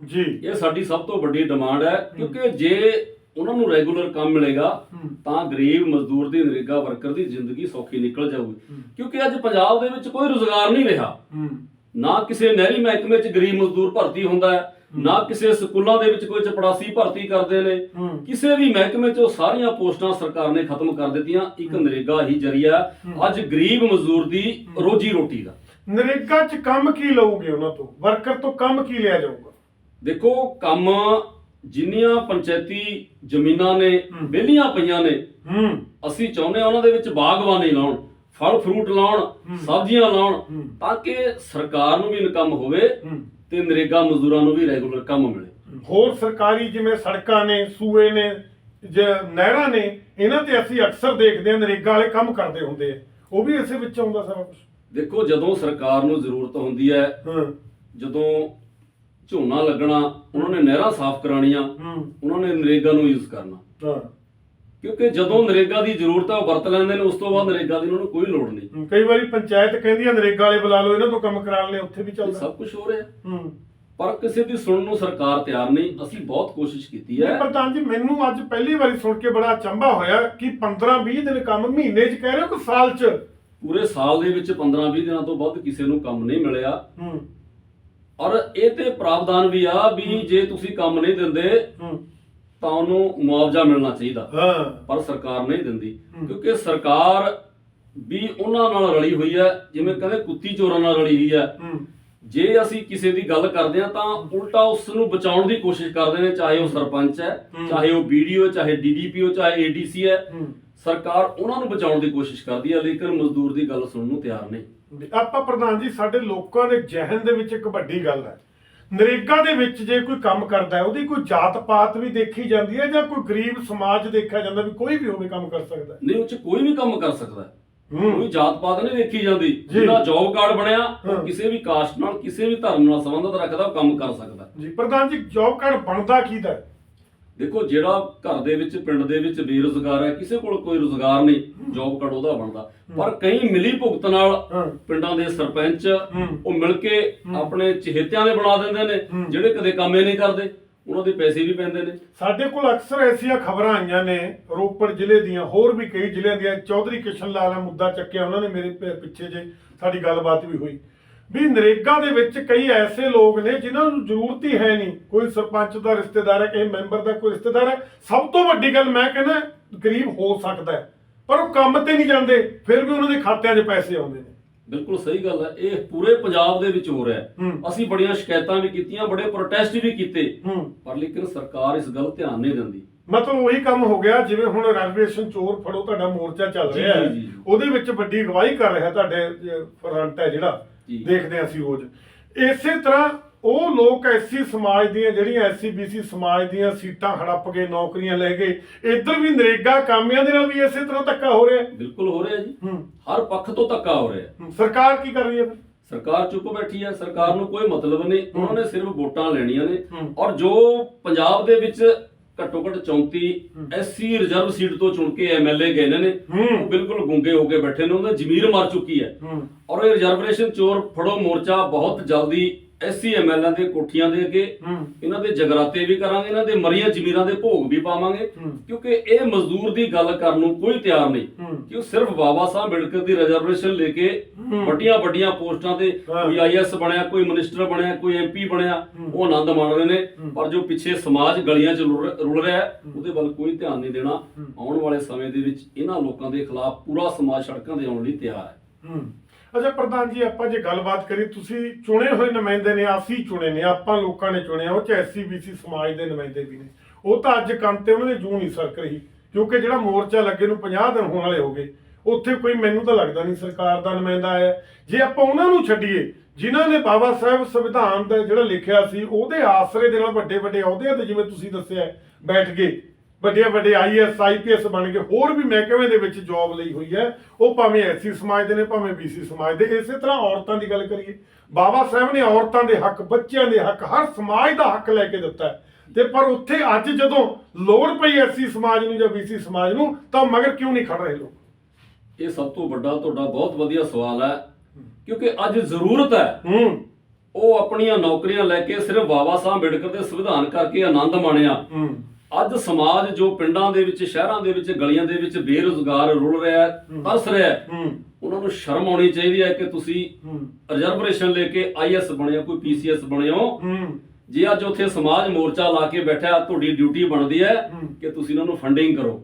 ਜੀ।
ਇਹ ਸਾਡੀ ਸਭ ਤੋਂ ਵੱਡੀ ਡਿਮਾਂਡ ਹੈ ਕਿਉਂਕਿ ਜੇ ਉਹਨਾਂ ਨੂੰ ਰੈਗੂਲਰ ਕੰਮ ਮਿਲੇਗਾ ਤਾਂ ਗਰੀਬ ਮਜ਼ਦੂਰ ਦੀ ਨਰੇਗਾ ਵਰਕਰ ਦੀ ਜ਼ਿੰਦਗੀ ਸੌਖੀ ਨਿਕਲ ਜਾਊਗੀ। ਕਿਉਂਕਿ ਅੱਜ ਪੰਜਾਬ ਦੇ ਵਿੱਚ ਕੋਈ ਰੁਜ਼ਗਾਰ ਨਹੀਂ ਰਿਹਾ। ਨਾ ਕਿਸੇ ਨਹਿਰੀ ਮਹਿਕਮੇ 'ਚ ਗਰੀਬ ਮਜ਼ਦੂਰ ਭਰਤੀ ਹੁੰਦਾ ਹੈ ਨਾ ਕਿਸੇ ਸਕੂਲਾਂ ਦੇ ਵਿੱਚ ਕੋਈ ਚਪੜਾਸੀ ਭਰਤੀ ਕਰਦੇ ਨੇ। ਕਿਸੇ ਵੀ ਮਹਿਕਮੇ 'ਚ ਉਹ ਸਾਰੀਆਂ ਪੋਸਟਾਂ ਸਰਕਾਰ ਨੇ ਖਤਮ ਕਰ ਦਿੱਤੀਆਂ ਇੱਕ ਨਰੇਗਾ ਹੀ ਜਰੀਆ ਅੱਜ ਗਰੀਬ ਮਜ਼ਦੂਰ ਦੀ ਰੋਜੀ ਰੋਟੀ ਦਾ।
ਨਰੇਗਾ 'ਚ ਕੰਮ ਕੀ ਲਓਗੇ ਉਹਨਾਂ ਤੋਂ? ਵਰਕਰ ਤੋਂ ਕੰਮ ਕੀ ਲਿਆ ਜਾਊਗਾ?
ਦੇਖੋ ਕੰਮ ਜਿੰਨੀਆਂ ਪੰਚਾਇਤੀ ਜ਼ਮੀਨਾਂ ਨੇ ਵਿਹਲੀਆਂ ਪਈਆਂ ਨੇ
ਹੂੰ।
ਅਸੀਂ ਚਾਹੁੰਦੇ ਹਾਂ ਉਹਨਾਂ ਦੇ ਵਿੱਚ ਬਾਗਬਾਨੀ ਲਾਉਣ ਫਲ ਫਰੂਟ ਲਾਉਣ ਸਬਜ਼ੀਆਂ ਲਾਉਣ। ਤਾਂ ਕਿ ਸਰਕਾਰ ਨੂੰ ਵੀ ਇਨਕਮ ਹੋਵੇ ਤੇ ਨਰੇਗਾ ਮਜ਼ਦੂਰਾਂ ਨੂੰ ਵੀ ਰੈਗੂਲਰ ਕੰਮ ਮਿਲੇ।
ਹੋਰ ਸਰਕਾਰੀ ਜਿਵੇਂ ਸੜਕਾਂ ਨੇ ਸੂਏ ਨੇ ਜ ਨਹਿਰਾਂ ਨੇ ਇਹਨਾਂ ਤੇ ਅਸੀਂ ਅਕਸਰ ਦੇਖਦੇ ਹਾਂ ਨਰੇਗਾ ਵਾਲੇ ਕੰਮ ਕਰਦੇ ਹੁੰਦੇ ਆ। ਉਹ ਵੀ ਇਸੇ ਵਿੱਚ ਆਉਂਦਾ ਸਾਰਾ ਕੁਝ
ਦੇਖੋ ਜਦੋਂ ਸਰਕਾਰ ਨੂੰ ਜ਼ਰੂਰਤ ਹੁੰਦੀ ਹਾਂ। ਜਦੋਂ ਝੋਨਾ ਲੱਗਣਾ ਉਹਨਾਂ ਨੇ ਨਹਿਰਾਂ ਸਾਫ਼ ਕਰਾਉਣੀਆਂ
ਹੂੰ।
ਉਹਨਾਂ ਨੇ ਨਰੇਗਾ ਨੂੰ ਯੂਜ਼ ਕਰਨਾ।
ਹਾਂ।
ਕਿਉਂਕਿ ਜਦੋਂ ਨਰੇਗਾ ਦੀ ਜ਼ਰੂਰਤ ਉਹ ਵਰਤ ਲੈਂਦੇ ਨੇ ਉਸ ਤੋਂ ਬਾਅਦ ਨਰੇਗਾ ਦੀ ਉਹਨਾਂ ਨੂੰ ਕੋਈ ਲੋੜ ਨਹੀਂ।
ਕਈ ਵਾਰੀ ਪੰਚਾਇਤ ਕਹਿੰਦੀ ਆ ਨਰੇਗਾ ਵਾਲੇ ਬੁਲਾ ਲਓ ਇਹਨਾਂ ਤੋਂ ਕੰਮ ਕਰਾ ਲੈ ਉੱਥੇ ਵੀ
ਇਹ
ਚੱਲਦਾ
ਸਭ ਕੁਝ ਹੋ ਰਿਹਾ।
ਹੂੰ।
ਪਰ ਕਿਸੇ ਦੀ ਸੁਣਨ ਨੂੰ ਸਰਕਾਰ ਤਿਆਰ ਨਹੀਂ ਅਸੀਂ ਬਹੁਤ ਕੋਸ਼ਿਸ਼ ਕੀਤੀ ਹੈ।
ਪ੍ਰਧਾਨ ਜੀ ਮੈਨੂੰ ਅੱਜ ਪਹਿਲੀ ਵਾਰੀ ਸੁਣ ਕੇ ਬੜਾ ਅਚੰਭਾ ਹੋਇਆ ਕਿ 15 20 ਦਿਨ ਕੰਮ ਮਹੀਨੇ 'ਚ ਕਹਿ ਰਹੇ ਹੋ ਕਿ ਸਾਲ 'ਚ?
ਪੂਰੇ ਸਾਲ ਦੇ ਵਿੱਚ 15-20 ਦਿਨਾਂ ਤੋਂ ਵੱਧ ਕਿਸੇ ਨੂੰ ਕੰਮ ਨਹੀਂ ਮਿਲਿਆ।
ਹੂੰ।
ਔਰ ਇਹ ਤੇ ਪ੍ਰਾਵਧਾਨ ਵੀ ਆ ਵੀ ਜੇ ਤੁਸੀਂ ਕੰਮ ਨਹੀਂ ਦਿੰਦੇ ਤਾਂ ਉਹਨੂੰ ਮੁਆਵਜ਼ਾ ਮਿਲਣਾ ਚਾਹੀਦਾ।
ਹਾਂ।
ਪਰ ਸਰਕਾਰ ਨਹੀਂ ਦਿੰਦੀ। ਕਿਉਂਕਿ ਸਰਕਾਰ ਵੀ ਉਹਨਾਂ ਨਾਲ ਰਲੀ ਹੋਈ ਹੈ ਜਿਵੇਂ ਕਹਿੰਦੇ ਕੁੱਤੀ ਚੋਰਾਂ ਨਾਲ ਰਲੀ ਹੋਈ ਹੈ। ਜੇ ਅਸੀਂ ਕਿਸੇ ਦੀ ਗੱਲ ਕਰਦੇ ਹਾਂ ਤਾਂ ਉਲਟਾ ਉਸ ਨੂੰ ਬਚਾਉਣ ਦੀ ਕੋਸ਼ਿਸ਼ ਕਰਦੇ ਨੇ ਚਾਹੇ ਉਹ ਸਰਪੰਚ ਹੈ। ਚਾਹੇ ਉਹ ਵੀਡੀਓ ਚਾਹੇ ਡੀਡੀਪੀਓ ਚਾਹੇ ਏਡੀਸੀ ਹੈ। ਸਰਕਾਰ ਉਹਨਾਂ ਨੂੰ ਬਚਾਉਣ ਦੀ ਕੋਸ਼ਿਸ਼ ਕਰਦੀ ਹੈ ਲੇਕਿਨ ਮਜ਼ਦੂਰ ਦੀ ਗੱਲ ਸੁਣਨ ਨੂੰ ਤਿਆਰ ਨਹੀਂ।
ਆਪਾਂ ਪ੍ਰਧਾਨ ਜੀ ਸਾਡੇ ਲੋਕਾਂ ਦੇ ਜ਼ਿਹਨ ਦੇ ਵਿੱਚ ਇੱਕ ਵੱਡੀ ਗੱਲ ਹੈ ਨਰੇਗਾ ਦੇ ਵਿੱਚ ਜੇ ਕੋਈ ਕੰਮ ਕਰਦਾ ਹੈ ਉਹਦੀ ਕੋਈ ਜਾਤ ਪਾਤ ਵੀ ਦੇਖੀ ਜਾਂਦੀ ਹੈ ਜਾਂ ਕੋਈ ਗਰੀਬ ਸਮਾਜ ਦੇਖਿਆ ਜਾਂਦਾ ਵੀ ਕੋਈ ਵੀ ਹੋਵੇ ਕੰਮ ਕਰ ਸਕਦਾ
ਨਹੀਂ ਉਹ ਚ ਕੋਈ ਵੀ ਕੰਮ ਕਰ ਸਕਦਾ ਕੋਈ ਜਾਤ ਪਾਤ ਨਹੀਂ ਦੇਖੀ ਜਾਂਦੀ। ਜਿਹਦਾ ਜੌਬ ਕਾਰਡ ਬਣਿਆ। ਉਹ ਕਿਸੇ ਵੀ ਕਾਸਟ ਨਾਲ ਕਿਸੇ ਵੀ ਧਰਮ ਨਾਲ ਸੰਬੰਧਤ ਰੱਖਦਾ ਉਹ ਕੰਮ ਕਰ ਸਕਦਾ।
ਜੀ ਪ੍ਰਧਾਨ ਜੀ ਜੌਬ ਕਾਰਡ ਬਣਦਾ ਕਿਹਦਾ ਹੈ?
ਦੇਖੋ ਜਿਹੜਾ ਘਰ ਦੇ ਵਿੱਚ ਪਿੰਡ ਦੇ ਵਿੱਚ ਬੇਰੁਜ਼ਗਾਰ ਹੈ ਕਿਸੇ ਕੋਲ ਕੋਈ ਰੁਜ਼ਗਾਰ ਨਹੀਂ ਜੌਬ ਕਾਰਡ ਉਹਦਾ ਬਣਦਾ। ਪਰ ਕਈ ਮਿਲੀ ਭੁਗਤ ਨਾਲ ਪਿੰਡਾਂ ਦੇ ਸਰਪੰਚ। ਉਹ ਮਿਲ ਕੇ ਆਪਣੇ ਚਹੇਤਿਆਂ ਦੇ ਬਣਾ ਦਿੰਦੇ ਨੇ। ਜਿਹੜੇ ਕਦੇ ਕੰਮ ਹੀ ਨਹੀਂ ਕਰਦੇ ਉਹਨਾਂ ਦੇ ਪੈਸੇ ਵੀ ਪੈਂਦੇ ਨੇ।
ਸਾਡੇ ਕੋਲ ਅਕਸਰ ਐਸੀਆਂ ਖਬਰਾਂ ਆਈਆਂ ਨੇ ਰੋਪੜ ਜ਼ਿਲ੍ਹੇ ਦੀਆਂ ਹੋਰ ਵੀ ਕਈ ਜ਼ਿਲ੍ਹਿਆਂ ਦੀਆਂ। ਚੌਧਰੀ ਕਿਸ਼ਨ ਲਾਲ ਨੇ ਮੁੱਦਾ ਚੱਕਿਆ ਉਹਨਾਂ ਨੇ ਮੇਰੇ ਪਿੱਛੇ ਜੇ ਸਾਡੀ ਗੱਲਬਾਤ ਵੀ ਹੋਈ। ਵੀ ਨਰੇਗਾ ਦੇ ਵਿੱਚ ਕਈ ਐਸੇ ਲੋਕ ਨੇ ਜਿਨ੍ਹਾਂ ਨੂੰ ਜ਼ਰੂਰਤ ਹੀ ਹੈ ਨਹੀਂ ਕੋਈ ਸਰਪੰਚ ਦਾ ਰਿਸ਼ਤੇਦਾਰ ਹੈ ਕਿਸੇ ਮੈਂਬਰ ਦਾ ਕੋਈ ਰਿਸ਼ਤੇਦਾਰ ਹੈ ਸਭ ਤੋਂ ਵੱਡੀ ਗੱਲ ਮੈਂ ਕਹਿੰਦਾ ਗਰੀਬ ਹੋ ਸਕਦਾ ਪਰ ਉਹ ਕੰਮ ਤੇ ਨਹੀਂ ਜਾਂਦੇ ਫਿਰ ਵੀ ਉਹਨਾਂ ਦੇ ਖਾਤਿਆਂ 'ਚ ਪੈਸੇ ਆਉਂਦੇ ਨੇ
ਬਿਲਕੁਲ ਸਹੀ ਗੱਲ ਹੈ ਇਹ ਪੂਰੇ ਪੰਜਾਬ ਦੇ ਵਿੱਚ ਹੋ ਰਿਹਾ। ਅਸੀਂ ਬੜੀਆਂ ਸ਼ਿਕਾਇਤਾਂ ਵੀ ਕੀਤੀਆਂ ਬੜੇ ਪ੍ਰੋਟੈਸਟ ਵੀ ਕੀਤੇ ਪਰ ਲੇਕਿਨ ਸਰਕਾਰ ਇਸ ਗੱਲ ਧਿਆਨ ਨਹੀਂ ਦਿੰਦੀ
ਮਤਲਬ ਉਹੀ ਕੰਮ ਹੋ ਗਿਆ ਜਿਵੇਂ ਹੁਣ ਰੈਗੂਲੇਸ਼ਨ ਚੋਰ ਫੜੋ ਤੁਹਾਡਾ ਮੋਰਚਾ ਚੱਲ ਰਿਹਾ ਹੈ। ਉਹਦੇ ਵਿੱਚ ਵੱਡੀ ਅਗਵਾਈ ਕਰ ਰਿਹਾ ਤੁਹਾਡੇ ਫਰੰਟ ਹੈ ਜਿਹੜਾ। ਦੇਖਦੇ ਹਾਂ ਅਸੀਂ ਰੋਜ਼ ਇਸੇ ਤਰ੍ਹਾਂ ਉਹ ਲੋਕ ਐਸੀ ਸਮਾਜ ਦੀਆਂ ਜਿਹੜੀਆਂ ਐਸਸੀ ਬੀਸੀ ਸਮਾਜ ਦੀਆਂ ਸੀਟਾਂ ਹੜੱਪ ਕੇ ਨੌਕਰੀਆਂ ਲੈ ਗਏ ਇੱਧਰ ਵੀ ਨਰੇਗਾ ਕਾਮਿਆਂ ਦੇ ਨਾਲ ਵੀ ਇਸੇ ਤਰ੍ਹਾਂ ਧੱਕਾ ਹੋ ਰਿਹਾ।
ਬਿਲਕੁਲ ਹੋ ਰਿਹਾ ਜੀ। ਹਰ ਪੱਖ ਤੋਂ ਧੱਕਾ ਹੋ ਰਿਹਾ।
ਸਰਕਾਰ ਕੀ ਕਰ ਰਹੀ ਹੈ ਫਿਰ?
ਸਰਕਾਰ ਚੁੱਪ ਬੈਠੀ ਹੈ ਸਰਕਾਰ ਨੂੰ ਕੋਈ ਮਤਲਬ ਨਹੀਂ। ਉਹਨਾਂ ਨੇ ਸਿਰਫ ਵੋਟਾਂ ਲੈਣੀਆਂ ਨੇ। ਔਰ ਜੋ ਪੰਜਾਬ ਦੇ ਵਿੱਚ ਘੱਟੋ ਘੱਟ 34 ਐਸਸੀ ਰਿਜ਼ਰਵ ਸੀਟ ਤੋਂ ਚੁਣ ਕੇ ਐਮਐਲਏ ਗਏ ਨੇ। ਉਹ ਬਿਲਕੁਲ ਗੁੰਗੇ ਹੋ ਕੇ ਬੈਠੇ ਨੇ। ਉਹਨਾਂ ਦੀ ਜ਼ਮੀਰ ਮਰ ਚੁੱਕੀ ਹੂੰ। ਔਰ ਇਹ ਰਿਜ਼ਰਵੇਸ਼ਨ ਚੋਰ ਫੜੋ ਮੋਰਚਾ ਬਹੁਤ ਜਲਦੀ ਐਸਸੀ ਐਮਐਲਏ ਦੇ ਕੋਠੀਆਂ ਦੇ ਅੱਗੇ
ਹੂੰ।
ਇਹਨਾਂ ਦੇ ਜਗਰਾਤੇ ਵੀ ਕਰਾਂਗੇ ਇਹਨਾਂ ਦੇ ਮਰੀਆਂ ਜ਼ਮੀਰਾਂ ਦੇ ਭੋਗ ਵੀ ਪਾਵਾਂਗੇ।
ਹੂੰ।
ਕਿਉਂਕਿ ਇਹ ਮਜ਼ਦੂਰ ਦੀ ਗੱਲ ਕਰਨ ਨੂੰ ਕੋਈ ਤਿਆਰ ਨਹੀਂ।
ਹੂੰ।
ਕਿ ਉਹ ਸਿਰਫ ਬਾਬਾ ਸਾਹਿਬ ਅੰਬੇਡਕਰ ਦੀ ਰਿਜ਼ਰਵੇਸ਼ਨ ਲੈ ਕੇ ਵੱਡੀਆਂ ਵੱਡੀਆਂ ਪੋਸਟਾਂ ਤੇ
ਹਾਂ।
ਕੋਈ ਆਈਐਸ ਬਣਿਆ ਕੋਈ ਮਿਨਿਸਟਰ ਬਣਿਆ ਕੋਈ ਐਮਪੀ ਬਣਿਆ ਉਹ ਆਨੰਦ ਮਾਣ ਰਹੇ ਨੇ। ਪਰ ਜੋ ਪਿੱਛੇ ਸਮਾਜ ਗਲੀਆਂ 'ਚ ਰੁਲ ਰੁਲ ਰਿਹਾ ਹੈ ਉਹਦੇ ਵੱਲ ਕੋਈ ਧਿਆਨ ਨਹੀਂ ਦੇਣਾ। ਆਉਣ ਵਾਲੇ ਸਮੇਂ ਦੇ ਵਿੱਚ ਇਹਨਾਂ ਲੋਕਾਂ ਦੇ ਖਿਲਾਫ ਪੂਰਾ ਸਮਾਜ ਸੜਕਾਂ ਤੇ ਆਉਣ ਲਈ ਤਿਆਰ ਹੈ।
ਹੂੰ। ਅੱਛਾ ਪ੍ਰਧਾਨ ਜੀ, ਆਪਾਂ ਜੇ ਗੱਲਬਾਤ ਕਰੀ ਤੁਸੀਂ ਚੁਣੇ ਹੋਏ ਨੁਮਾਇੰਦੇ ਨੇ, ਅਸੀਂ ਚੁਣੇ ਨੇ, ਆਪਾਂ ਲੋਕਾਂ ਨੇ ਚੁਣਿਆ, ਉਹ ਚ ਐਸਸੀ ਬੀਸੀ ਸਮਾਜ ਦੇ ਨੁਮਾਇੰਦੇ ਵੀ ਨੇ। ਉਹ ਤਾਂ ਅੱਜ ਕੰਮ ਤੇ ਉਹਨਾਂ ਦੇ ਜੂ ਨਹੀਂ ਸਰਕ ਰਹੀ, ਕਿਉਂਕਿ ਜਿਹੜਾ ਮੋਰਚਾ ਲੱਗੇ ਨੂੰ 50 ਦਿਨ ਹੋਣ ਵਾਲੇ ਹੋ ਗਏ, ਉੱਥੇ ਕੋਈ ਮੈਨੂੰ ਤਾਂ ਲੱਗਦਾ ਨਹੀਂ ਸਰਕਾਰ ਦਾ ਨੁਮਾਇੰਦਾ ਆਇਆ। ਜੇ ਆਪਾਂ ਉਹਨਾਂ ਨੂੰ ਛੱਡੀਏ, ਜਿਨ੍ਹਾਂ ਨੇ ਬਾਬਾ ਸਾਹਿਬ ਸੰਵਿਧਾਨ ਦਾ ਜਿਹੜਾ ਲਿਖਿਆ ਸੀ, ਉਹਦੇ ਆਸਰੇ ਦੇ ਨਾਲ ਵੱਡੇ ਵੱਡੇ ਅਹੁਦਿਆਂ ਤੇ ਜਿਵੇਂ ਤੁਸੀਂ ਦੱਸਿਆ, ਬੈਠ ਗਏ ਵੱਡੇ ਵੱਡੇ ਆਈਐਸ ਆਈਪੀਐਸ ਬਣ ਕੇ ਹੋਰ ਵੀ ਮਹਿਕਮੇ ਦੇ ਵਿੱਚ ਜੌਬ ਲਈ ਹੋਈ ਹੈ। ਉਹ ਭਾਵੇਂ ਐਸਸੀ ਸਮਾਜ ਦੇ ਨੇ ਭਾਵੇਂ ਬੀਸੀ ਸਮਾਜ ਦੇ ਇਸੇ ਤਰ੍ਹਾਂ ਔਰਤਾਂ ਦੀ ਗੱਲ ਕਰੀਏ। ਬਾਬਾ ਸਾਹਿਬ ਨੇ ਔਰਤਾਂ ਦੇ ਹੱਕ ਬੱਚਿਆਂ ਦੇ ਹੱਕ ਹਰ ਸਮਾਜ ਦਾ ਹੱਕ ਲੈ ਕੇ ਦਿੱਤਾ ਤੇ ਪਰ ਉੱਥੇ ਅੱਜ ਜਦੋਂ ਲੋੜ ਪਈ ਐਸਸੀ ਸਮਾਜ ਨੂੰ ਜਾਂ ਬੀਸੀ ਸਮਾਜ ਨੂੰ ਤਾਂ ਮਗਰ ਕਿਉਂ ਨਹੀਂ ਖੜ ਰਹੇ ਲੋਕ?
ਇਹ ਸਭ ਤੋਂ ਵੱਡਾ ਤੁਹਾਡਾ ਬਹੁਤ ਵਧੀਆ ਸਵਾਲ ਹੈ। ਕਿਉਂਕਿ ਅੱਜ ਜ਼ਰੂਰਤ ਹੈ।
ਹੂੰ।
ਉਹ ਆਪਣੀਆਂ ਨੌਕਰੀਆਂ ਲੈ ਕੇ ਸਿਰਫ ਬਾਬਾ ਸਾਹਿਬ ਅੰਬੇਡਕਰ ਦੇ ਸੰਵਿਧਾਨ ਕਰਕੇ ਆਨੰਦ ਮਾਣਿਆ।
ਹੂੰ।
ਅੱਜ ਸਮਾਜ ਜੋ ਪਿੰਡਾਂ ਦੇ ਵਿੱਚ ਸ਼ਹਿਰਾਂ ਦੇ ਵਿੱਚ ਗਲੀਆਂ ਦੇ ਵਿੱਚ ਬੇਰੁਜ਼ਗਾਰ ਰੁਲ ਰਿਹਾ ਹੈ ਤਰਸ ਰਿਹਾ ਉਹਨਾਂ ਨੂੰ ਸ਼ਰਮ ਆਉਣੀ ਚਾਹੀਦੀ ਹੈ ਕਿ ਤੁਸੀਂ ਰਿਜ਼ਰਵੇਸ਼ਨ ਲੈ ਕੇ ਆਈਐਸ ਬਣਿਆ ਕੋਈ ਪੀਸੀਐਸ ਬਣਿਓ। ਜੇ ਅੱਜ ਉੱਥੇ ਸਮਾਜ ਮੋਰਚਾ ਲਾ ਕੇ ਬੈਠਾ ਤੁਹਾਡੀ ਡਿਊਟੀ ਬਣਦੀ ਹੈ। ਕਿ ਤੁਸੀਂ ਉਹਨਾਂ ਨੂੰ ਫੰਡਿੰਗ ਕਰੋ।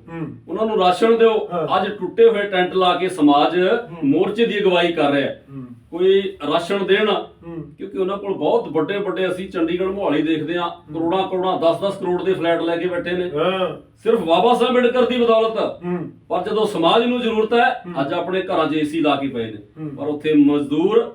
ਉਹਨਾਂ ਨੂੰ ਰਾਸ਼ਨ ਦਿਓ। ਅੱਜ ਟੁੱਟੇ ਹੋਏ ਟੈਂਟ ਲਾ ਕੇ ਸਮਾਜ ਮੋਰਚੇ ਦੀ ਅਗਵਾਈ ਕਰ ਰਿਹਾ ਕੋਈ ਰਾਸ਼ਨ ਦੇਣ
ਹੂੰ।
ਕਿਉਂਕਿ ਉਹਨਾਂ ਕੋਲ ਬਹੁਤ ਵੱਡੇ ਵੱਡੇ ਅਸੀਂ ਚੰਡੀਗੜ੍ਹ ਮੋਹਾਲੀ ਦੇਖਦੇ ਹਾਂ ਕਰੋੜਾਂ ਕਰੋੜਾਂ 10-10 ਕਰੋੜ ਦੇ ਫਲੈਟ ਲੈ ਕੇ ਬੈਠੇ ਨੇ।
ਹਾਂ।
ਸਿਰਫ ਬਾਬਾ ਸਾਹਿਬ ਅੰਬੇਡਕਰ ਦੀ ਬਦੌਲਤ।
ਹੂੰ।
ਪਰ ਜਦੋਂ ਸਮਾਜ ਨੂੰ ਜ਼ਰੂਰਤ ਹੈ ਅੱਜ ਆਪਣੇ ਘਰਾਂ 'ਚ ਏਸੀ ਲਾ ਕੇ ਪਏ ਨੇ। ਪਰ ਉੱਥੇ ਮਜ਼ਦੂਰ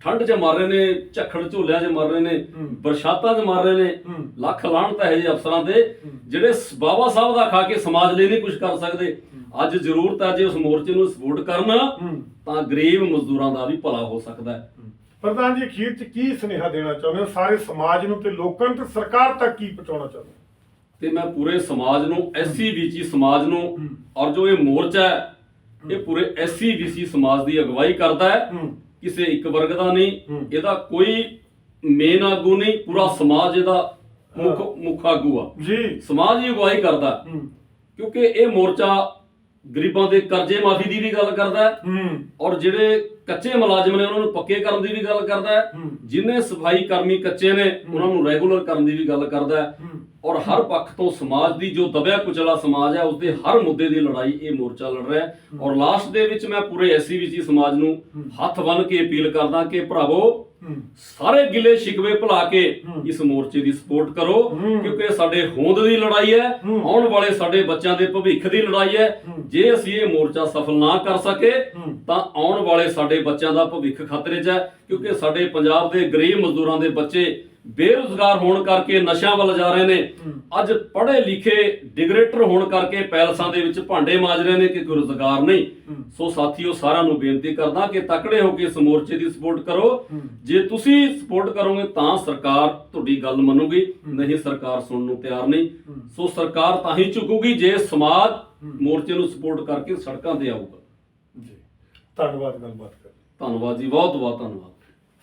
ਠੰਡ 'ਚ ਮਰ ਰਹੇ ਨੇ ਝੱਖੜ ਝੋਲਿਆਂ 'ਚ ਮਰ ਰਹੇ ਨੇ। ਬਰਸਾਤਾਂ 'ਚ ਮਰ ਰਹੇ ਨੇ। ਲੱਖ ਲਾਹਣਤ ਹੈ ਜੀ ਅਫਸਰਾਂ ਦੇ ਜਿਹੜੇ ਬਾਬਾ ਸਾਹਿਬ ਦਾ ਖਾ ਕੇ ਸਮਾਜ ਲਈ ਨਹੀਂ ਕੁਝ ਕਰ ਸਕਦੇ। ਅੱਜ ਜ਼ਰੂਰਤ ਹੈ ਜੇ ਉਸ ਮੋਰਚੇ ਨੂੰ ਸਪੋਰਟ ਕਰਨ ਤਾਂ ਗਰੀਬ ਮਜ਼ਦੂਰਾਂ ਦਾ ਵੀ ਭਲਾ ਹੋ ਸਕਦਾ ਹੈ।
ਪ੍ਰਧਾਨ ਜੀ ਅਖੀਰ ਚ ਕੀ ਸੁਨੇਹਾ ਦੇਣਾ ਚਾਹੁੰਦੇ ਹੋ? ਸਾਰੇ ਸਮਾਜ ਨੂੰ ਤੇ ਲੋਕਾਂ ਨੂੰ ਤੇ ਸਰਕਾਰ ਤੱਕ ਕੀ ਪਹੁੰਚਾਉਣਾ ਚਾਹੁੰਦੇ ਹੋ?
ਤੇ ਮੈਂ ਪੂਰੇ ਸਮਾਜ ਨੂੰ ਐਸਸੀ ਬੀਸੀ ਸਮਾਜ ਨੂੰ ਔਰ ਜੋ ਇਹ ਮੋਰਚਾ ਹੈ ਇਹ ਪੂਰੇ ਐਸਸੀ ਬੀਸੀ ਸਮਾਜ ਦੀ ਅਗਵਾਈ ਕਰਦਾ ਹੈ। ਕਿਸੇ ਇੱਕ ਵਰਗ ਦਾ ਨਹੀਂ। ਇਹਦਾ ਕੋਈ ਮੇਨ ਆਗੂ ਨਹੀਂ ਪੂਰਾ ਸਮਾਜ ਇਹਦਾ ਮੁੱਖ ਮੁੱਖ ਆਗੂ ਆ।
ਜੀ।
ਸਮਾਜ ਹੀ ਅਗਵਾਈ ਕਰਦਾ। ਕਿਉਂਕਿ ਇਹ ਮੋਰਚਾ ਗਰੀਬਾਂ ਦੇ ਕਰਜ਼ੇ ਮਾਫੀ ਦੀ ਵੀ ਗੱਲ ਕਰਦਾ ਹੈ
ਹੂੰ
ਔਰ ਜਿਹੜੇ ਕੱਚੇ ਮੁਲਾਜ਼ਮ ਨੇ ਉਹਨਾਂ ਨੂੰ ਪੱਕੇ ਕਰਨ ਦੀ ਵੀ ਗੱਲ ਕਰਦਾ ਹੈ
ਹੂੰ।
ਜਿਨੇ ਸਫ਼ਾਈ ਕਰਮੀ ਕੱਚੇ ਨੇ ਉਹਨਾਂ ਨੂੰ ਰੈਗੂਲਰ ਕਰਨ ਦੀ ਵੀ ਗੱਲ ਕਰਦਾ ਹੈ
ਹੂੰ।
ਔਰ ਹਰ ਪੱਖ ਤੋਂ ਸਮਾਜ ਦੀ ਜੋ ਦਬਿਆ ਕੁਚਲਾ ਸਮਾਜ ਹੈ ਉਸਦੇ ਹਰ ਮੁੱਦੇ ਦੀ ਲੜਾਈ ਇਹ ਮੋਰਚਾ ਲੜ ਰਿਹਾ ਹੈ ਔਰ ਲਾਸਟ ਦੇ ਵਿੱਚ ਮੈਂ ਪੂਰੇ ਐਸਸੀਬੀਸੀ ਸਮਾਜ ਨੂੰ ਹੱਥ ਬੰਨ ਕੇ ਅਪੀਲ ਕਰਦਾ ਕਿ ਭਰਾਵੋ। ਸਾਰੇ ਗਿਲੇ ਸ਼ਿਕਵੇ ਭੁਲਾ ਕੇ। ਇਸ ਮੋਰਚੇ ਦੀ ਸਪੋਰਟ ਕਰੋ। ਕਿਉਂਕਿ ਸਾਡੇ ਹੋਂਦ ਦੀ ਲੜਾਈ ਹੈ। ਆਉਣ ਵਾਲੇ ਸਾਡੇ ਬੱਚਿਆਂ ਦੇ ਭਵਿੱਖ ਦੀ ਲੜਾਈ ਹੈ। ਜੇ ਅਸੀਂ ਇਹ ਮੋਰਚਾ ਸਫਲ ਨਾ ਕਰ ਸਕੇ। ਤਾਂ ਆਉਣ ਵਾਲੇ ਸਾਡੇ ਬੱਚਿਆਂ ਦਾ ਭਵਿੱਖ ਖਤਰੇ 'ਚ ਹੈ ਕਿਉਂਕਿ ਸਾਡੇ ਪੰਜਾਬ ਦੇ ਗਰੀਬ ਮਜ਼ਦੂਰਾਂ ਦੇ ਬੱਚੇ ਬੇਰੁਜ਼ਗਾਰ ਹੋਣ ਕਰਕੇ ਨਸ਼ਿਆਂ ਵੱਲ ਜਾ ਰਹੇ ਨੇ। ਅੱਜ ਪੜ੍ਹੇ ਲਿਖੇ ਡਿਗਰੇਟਰ ਹੋਣ ਕਰਕੇ ਪੈਲਸਾਂ ਦੇ ਵਿੱਚ ਭਾਂਡੇ ਮਾਜ ਰਹੇ ਨੇ ਕਿ ਕੋਈ ਰੁਜ਼ਗਾਰ ਨਹੀਂ। ਸੋ ਸਾਥੀਓ ਸਾਰਿਆਂ ਨੂੰ ਬੇਨਤੀ ਕਰਦਾ ਕਿ ਤਕੜੇ ਹੋ ਕੇ ਇਸ ਮੋਰਚੇ ਦੀ ਸਪੋਰਟ ਕਰੋ। ਜੇ ਤੁਸੀਂ ਸਪੋਰਟ ਕਰੋਗੇ ਤਾਂ ਸਰਕਾਰ ਤੁਹਾਡੀ ਗੱਲ ਮੰਨੂਗੀ ਨਹੀਂ ਸਰਕਾਰ ਸੁਣਨ ਨੂੰ ਤਿਆਰ ਨਹੀਂ। ਸੋ ਸਰਕਾਰ ਤਾਂ ਹੀ ਝੁਕੂਗੀ ਜੇ ਸਮਾਜ ਮੋਰਚੇ ਨੂੰ ਸਪੋਰਟ ਕਰਕੇ ਸੜਕਾਂ ਤੇ ਆਊਗਾ।
ਜੀ। ਧੰਨਵਾਦ ਗੱਲਬਾਤ ਕਰ
ਧੰਨਵਾਦ ਜੀ ਬਹੁਤ ਬਹੁਤ ਧੰਨਵਾਦ।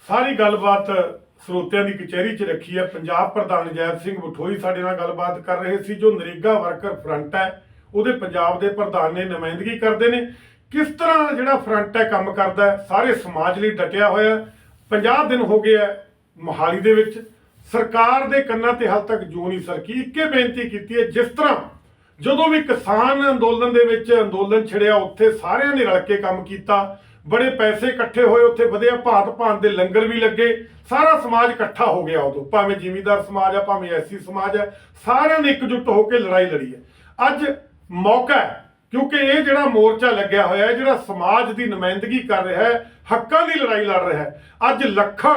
ਸਾਰੀ ਗੱਲਬਾਤ ਸਰੋਤਿਆਂ ਦੀ ਕਚਹਿਰੀ 'ਚ ਰੱਖੀ ਹੈ। ਪੰਜਾਬ ਪ੍ਰਧਾਨ ਜੈਤ ਸਿੰਘ ਬਠੋਈ ਸਾਡੇ ਨਾਲ ਗੱਲਬਾਤ ਕਰ ਰਹੇ ਸੀ। ਜੋ ਨਰੇਗਾ ਵਰਕਰ ਫਰੰਟ ਹੈ, ਉਹਦੇ ਪੰਜਾਬ ਦੇ ਪ੍ਰਧਾਨ ਨੇ ਨੁਮਾਇੰਦਗੀ ਕਰਦੇ ਨੇ। ਕਿਸ ਤਰ੍ਹਾਂ ਜਿਹੜਾ ਫਰੰਟ ਹੈ, ਕੰਮ ਕਰਦਾ ਸਾਰੇ ਸਮਾਜ ਲਈ ਡਟਿਆ ਹੋਇਆ ਹੈ। 50 ਦਿਨ ਹੋ ਗਏ ਹੈ ਮੋਹਾਲੀ ਦੇ ਵਿੱਚ। ਸਰਕਾਰ ਦੇ ਕੰਨਾਂ ਤੇ ਹਾਲ ਤੱਕ ਜੋ ਨਹੀਂ ਸਰਕੀ। ਇੱਕੇ ਬੇਨਤੀ ਕੀਤੀ ਹੈ, ਜਿਸ ਤਰ੍ਹਾਂ ਜਦੋਂ ਵੀ ਕਿਸਾਨ ਅੰਦੋਲਨ ਦੇ ਵਿੱਚ ਅੰਦੋਲਨ ਛਿੜਿਆ, ਉੱਥੇ ਸਾਰਿਆਂ ਨੇ ਰਲ ਕੇ ਕੰਮ ਕੀਤਾ। ਬੜੇ ਪੈਸੇ ਇਕੱਠੇ ਹੋਏ, ਉੱਥੇ ਵਧਿਆ ਭਾਂਤ ਭਾਂਤ ਦੇ ਲੰਗਰ ਵੀ ਲੱਗੇ। ਸਾਰਾ ਸਮਾਜ ਇਕੱਠਾ ਹੋ ਗਿਆ ਉਦੋਂ। ਭਾਵੇਂ ਜ਼ਿਮੀਂਦਾਰ ਸਮਾਜ ਆ, ਭਾਵੇਂ ਐਸੀ ਸਮਾਜ ਆ, ਸਾਰਿਆਂ ਨੇ ਇਕਜੁੱਟ ਹੋ ਕੇ ਲੜਾਈ ਲੜੀ ਹੈ। ਅੱਜ ਮੌਕਾ ਹੈ, ਕਿਉਂਕਿ ਇਹ ਜਿਹੜਾ ਮੋਰਚਾ ਲੱਗਿਆ ਹੋਇਆ ਹੈ, ਜਿਹੜਾ ਸਮਾਜ ਦੀ ਨੁਮਾਇੰਦਗੀ ਕਰ ਰਿਹਾ ਹੈ, ਹੱਕਾਂ ਦੀ ਲੜਾਈ ਲੜ ਰਿਹਾ ਹੈ। ਅੱਜ ਲੱਖਾਂ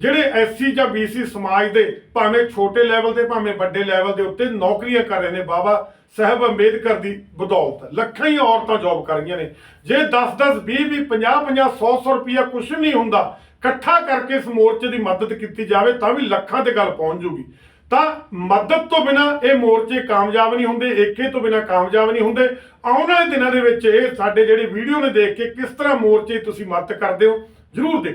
ਜਿਹੜੇ ਐਸਸੀ ਜਾਂ ਬੀਸੀ ਸਮਾਜ ਦੇ ਭਾਵੇਂ ਛੋਟੇ ਲੈਵਲ ਤੇ ਭਾਵੇਂ ਵੱਡੇ ਲੈਵਲ ਦੇ ਉੱਤੇ ਨੌਕਰੀਆਂ ਕਰ ਰਹੇ ਨੇ ਬਾਬਾ ਸਾਹਿਬ ਅੰਬੇਦਕਰ ਦੀ ਬਦੌਲਤ। ਲੱਖਾਂ ਹੀ ਔਰਤਾਂ ਜੌਬ ਕਰ ਰਹੀਆਂ ਨੇ। ਜੇ 10 10 20 20 50 50 100 100 ਰੁਪਿਆ ਕੁਝ ਨਹੀਂ ਹੁੰਦਾ, ਇਕੱਠਾ ਕਰਕੇ ਇਸ ਮੋਰਚੇ ਦੀ ਮਦਦ ਕੀਤੀ ਜਾਵੇ, ਤਾਂ ਵੀ ਲੱਖਾਂ ਤੇ ਗੱਲ ਪਹੁੰਚ ਜੂਗੀ। ਤਾਂ ਮਦਦ ਤੋਂ ਬਿਨਾ ਇਹ ਮੋਰਚੇ ਕਾਮਯਾਬ ਨਹੀਂ ਹੁੰਦੇ, ਏਕੇ ਤੋਂ ਬਿਨਾ ਕਾਮਯਾਬ ਨਹੀਂ ਹੁੰਦੇ। ਆਉਣ ਵਾਲੇ ਦਿਨਾਂ ਦੇ ਵਿੱਚ ਇਹ ਸਾਡੇ ਜਿਹੜੇ ਵੀਡੀਓ ਨੇ ਦੇਖ ਕੇ ਕਿਸ ਤਰ੍ਹਾਂ ਮੋਰਚੇ ਤੁਸੀਂ ਮਦਦ ਕਰਦੇ ਹੋ, ਜਰੂਰ ਦੇਖੋ।